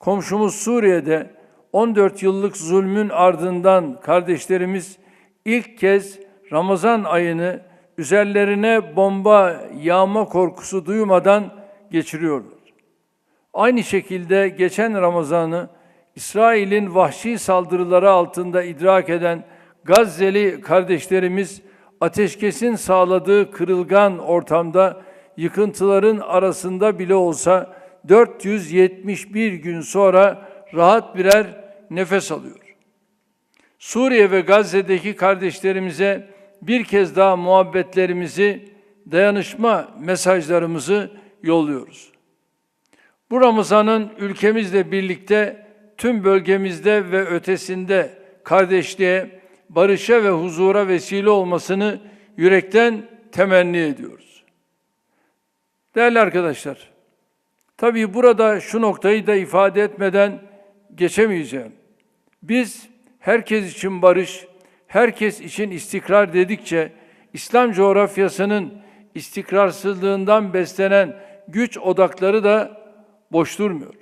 Komşumuz Suriye'de 14 yıllık zulmün ardından kardeşlerimiz ilk kez Ramazan ayını üzerlerine bomba yağma korkusu duymadan geçiriyorlar. Aynı şekilde geçen Ramazan'ı İsrail'in vahşi saldırıları altında idrak eden Gazze'li kardeşlerimiz ateşkesin sağladığı kırılgan ortamda yıkıntıların arasında bile olsa 471 gün sonra rahat birer nefes alıyor. Suriye ve Gazze'deki kardeşlerimize bir kez daha muhabbetlerimizi, dayanışma mesajlarımızı yolluyoruz. Bu Ramazan'ın ülkemizle birlikte tüm bölgemizde ve ötesinde kardeşliğe, barışa ve huzura vesile olmasını yürekten temenni ediyoruz. Değerli arkadaşlar, tabii burada şu noktayı da ifade etmeden geçemeyeceğim. Biz herkes için barış, herkes için istikrar dedikçe İslam coğrafyasının istikrarsızlığından beslenen güç odakları da boş durmuyor.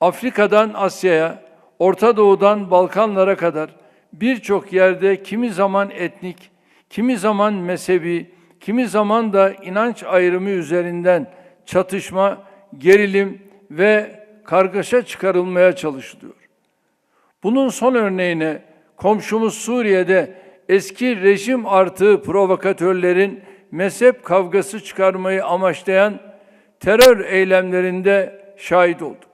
Afrika'dan Asya'ya, Orta Doğu'dan Balkanlara kadar birçok yerde kimi zaman etnik, kimi zaman mezhebi, kimi zaman da inanç ayrımı üzerinden çatışma, gerilim ve kargaşa çıkarılmaya çalışılıyor. Bunun son örneğine komşumuz Suriye'de eski rejim artığı provokatörlerin mezhep kavgası çıkarmayı amaçlayan terör eylemlerinde şahit olduk.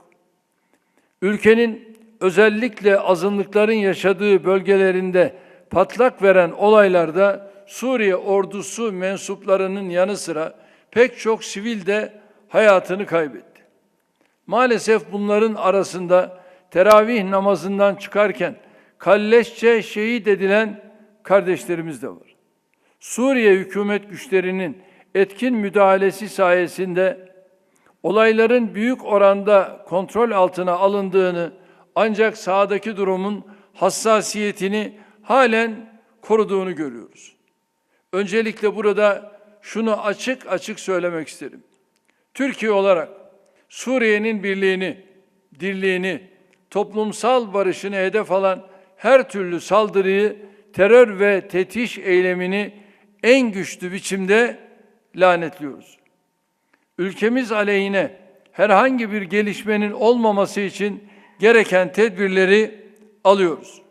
Ülkenin özellikle azınlıkların yaşadığı bölgelerinde patlak veren olaylarda Suriye ordusu mensuplarının yanı sıra pek çok sivil de hayatını kaybetti. Maalesef bunların arasında teravih namazından çıkarken kalleşçe şehit edilen kardeşlerimiz de var. Suriye hükümet güçlerinin etkin müdahalesi sayesinde olayların büyük oranda kontrol altına alındığını ancak sahadaki durumun hassasiyetini halen koruduğunu görüyoruz. Öncelikle burada şunu açık açık söylemek isterim. Türkiye olarak Suriye'nin birliğini, dirliğini, toplumsal barışını hedef alan her türlü saldırıyı, terör ve tetiş eylemini en güçlü biçimde lanetliyoruz. Ülkemiz aleyhine herhangi bir gelişmenin olmaması için gereken tedbirleri alıyoruz.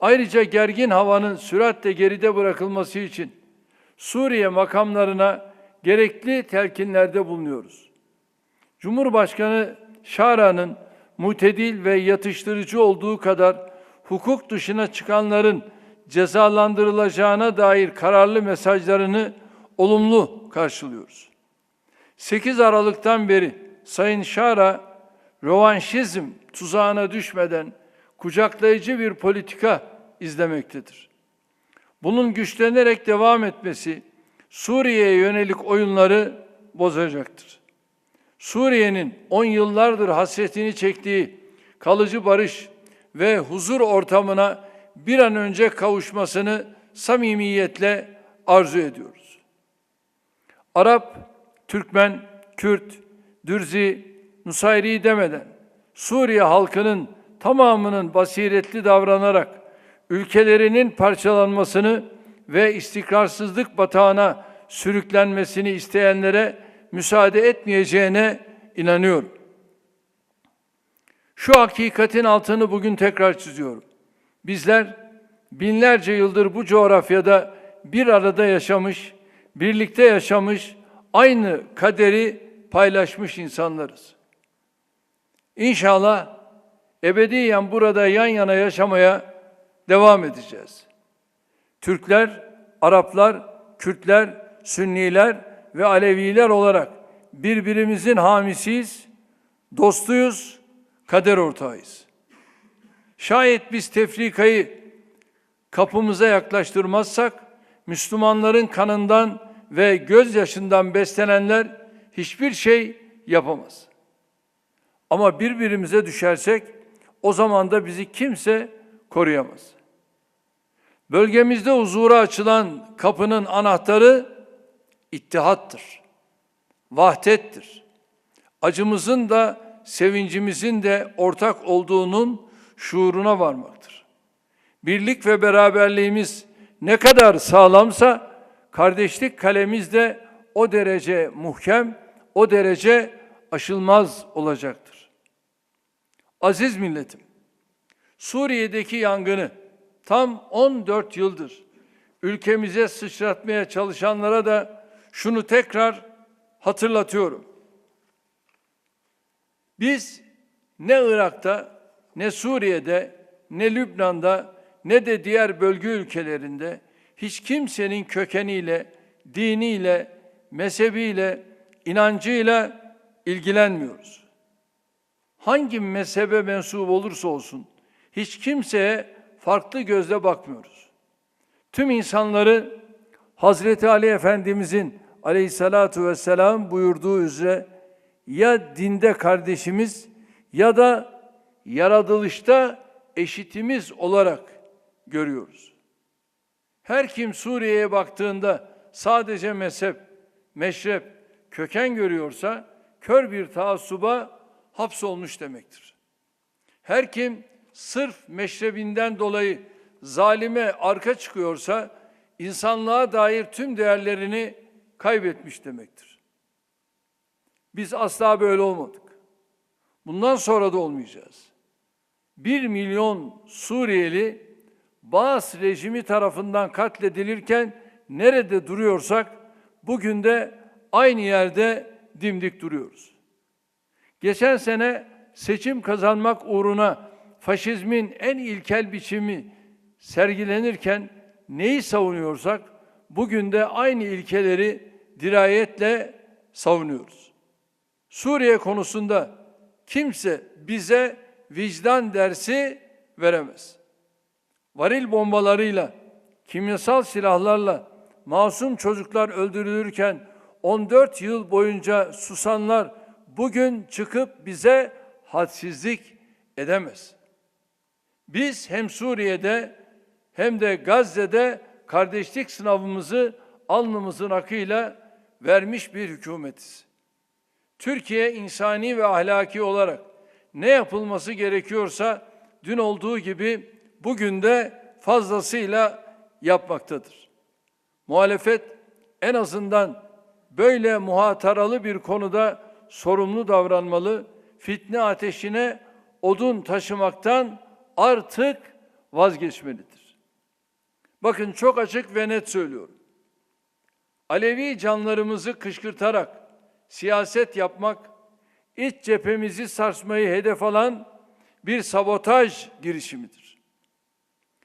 Ayrıca gergin havanın süratle geride bırakılması için Suriye makamlarına gerekli telkinlerde bulunuyoruz. Cumhurbaşkanı Şara'nın mutedil ve yatıştırıcı olduğu kadar hukuk dışına çıkanların cezalandırılacağına dair kararlı mesajlarını olumlu karşılıyoruz. 8 Aralık'tan beri Sayın Şara rovanşizm tuzağına düşmeden kucaklayıcı bir politika izlemektedir. Bunun güçlenerek devam etmesi Suriye'ye yönelik oyunları bozacaktır. Suriye'nin on yıllardır hasretini çektiği kalıcı barış ve huzur ortamına bir an önce kavuşmasını samimiyetle arzu ediyoruz. Arap, Türkmen, Kürt, Dürzi, Nusayri demeden Suriye halkının tamamının basiretli davranarak ülkelerinin parçalanmasını ve istikrarsızlık batağına sürüklenmesini isteyenlere müsaade etmeyeceğine inanıyorum. Şu hakikatin altını bugün tekrar çiziyorum. Bizler binlerce yıldır bu coğrafyada bir arada yaşamış, birlikte yaşamış, aynı kaderi paylaşmış insanlarız. İnşallah ebediyen burada yan yana yaşamaya devam edeceğiz. Türkler, Araplar, Kürtler, Sünniler ve Aleviler olarak birbirimizin hamisiyiz, dostuyuz, kader ortağıyız. Şayet biz tefrikayı kapımıza yaklaştırmazsak, Müslümanların kanından ve gözyaşından beslenenler hiçbir şey yapamaz. Ama birbirimize düşersek o zaman da bizi kimse koruyamaz. Bölgemizde huzura açılan kapının anahtarı ittihattır. Vahdettir. Acımızın da sevincimizin de ortak olduğunun şuuruna varmaktır. Birlik ve beraberliğimiz ne kadar sağlamsa kardeşlik kalemiz de o derece muhkem, o derece aşılmaz olacaktır. Aziz milletim, Suriye'deki yangını tam 14 yıldır ülkemize sıçratmaya çalışanlara da şunu tekrar hatırlatıyorum. Biz ne Irak'ta, ne Suriye'de, ne Lübnan'da, ne de diğer bölge ülkelerinde hiç kimsenin kökeniyle, diniyle, mezhebiyle, inancıyla ilgilenmiyoruz. Hangi mezhebe mensup olursa olsun hiç kimseye farklı gözle bakmıyoruz. Tüm insanları Hazreti Ali Efendimizin aleyhissalatu vesselam buyurduğu üzere ya dinde kardeşimiz ya da yaratılışta eşitimiz olarak görüyoruz. Her kim Suriye'ye baktığında sadece mezhep, meşrep, köken görüyorsa kör bir taassuba hapsolmuş demektir. Her kim sırf meşrebinden dolayı zalime arka çıkıyorsa insanlığa dair tüm değerlerini kaybetmiş demektir. Biz asla böyle olmadık. Bundan sonra da olmayacağız. Bir milyon Suriyeli Baas rejimi tarafından katledilirken nerede duruyorsak bugün de aynı yerde dimdik duruyoruz. Geçen sene seçim kazanmak uğruna faşizmin en ilkel biçimi sergilenirken neyi savunuyorsak bugün de aynı ilkeleri dirayetle savunuyoruz. Suriye konusunda kimse bize vicdan dersi veremez. Varil bombalarıyla, kimyasal silahlarla masum çocuklar öldürülürken 14 yıl boyunca susanlar bugün çıkıp bize hadsizlik edemez. Biz hem Suriye'de hem de Gazze'de kardeşlik sınavımızı alnımızın akıyla vermiş bir hükümetiz. Türkiye insani ve ahlaki olarak ne yapılması gerekiyorsa dün olduğu gibi bugün de fazlasıyla yapmaktadır. Muhalefet en azından böyle muhataralı bir konuda sorumlu davranmalı, fitne ateşine odun taşımaktan artık vazgeçmelidir. Bakın çok açık ve net söylüyorum. Alevi canlarımızı kışkırtarak siyaset yapmak, iç cephemizi sarsmayı hedef alan bir sabotaj girişimidir.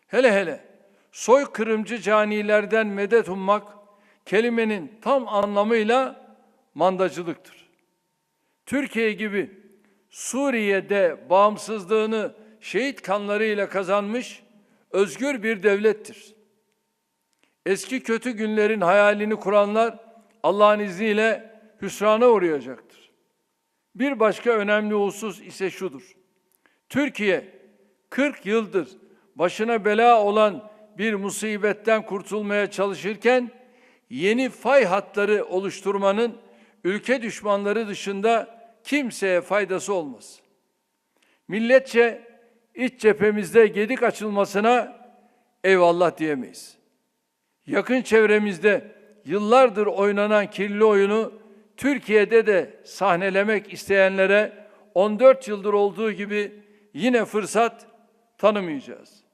Hele hele soykırımcı canilerden medet ummak kelimenin tam anlamıyla mandacılıktır. Türkiye gibi Suriye'de bağımsızlığını şehit kanlarıyla kazanmış özgür bir devlettir. Eski kötü günlerin hayalini kuranlar Allah'ın izniyle hüsrana uğrayacaktır. Bir başka önemli husus ise şudur. Türkiye 40 yıldır başına bela olan bir musibetten kurtulmaya çalışırken yeni fay hatları oluşturmanın ülke düşmanları dışında kimseye faydası olmaz. Milletçe iç cephemizde gedik açılmasına eyvallah diyemeyiz. Yakın çevremizde yıllardır oynanan kirli oyunu Türkiye'de de sahnelemek isteyenlere 14 yıldır olduğu gibi yine fırsat tanımayacağız.